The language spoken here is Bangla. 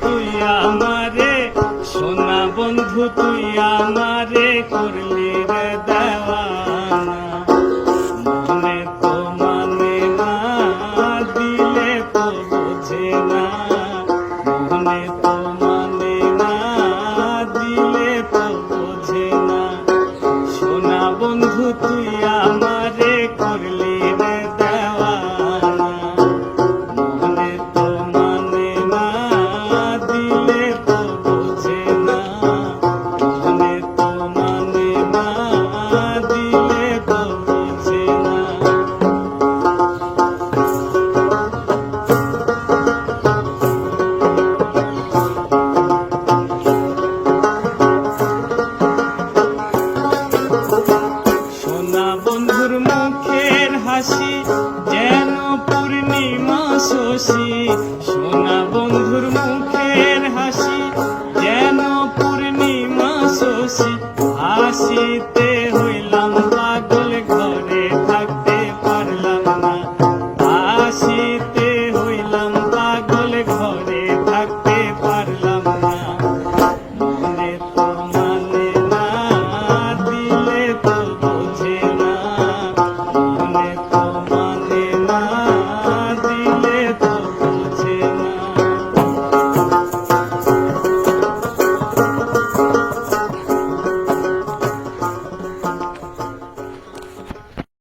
তুই আমারে সোনা বন্ধু তুই আমারে করলি রে হাসি যেন পূর্ণিমা শশী। সোনা বন্ধুর মুখের হাসি, যেন পূর্ণিমা শশী। হাসিতে হইলাম পাগল, ঘরে থাকতে পারলাম না। হাসিতে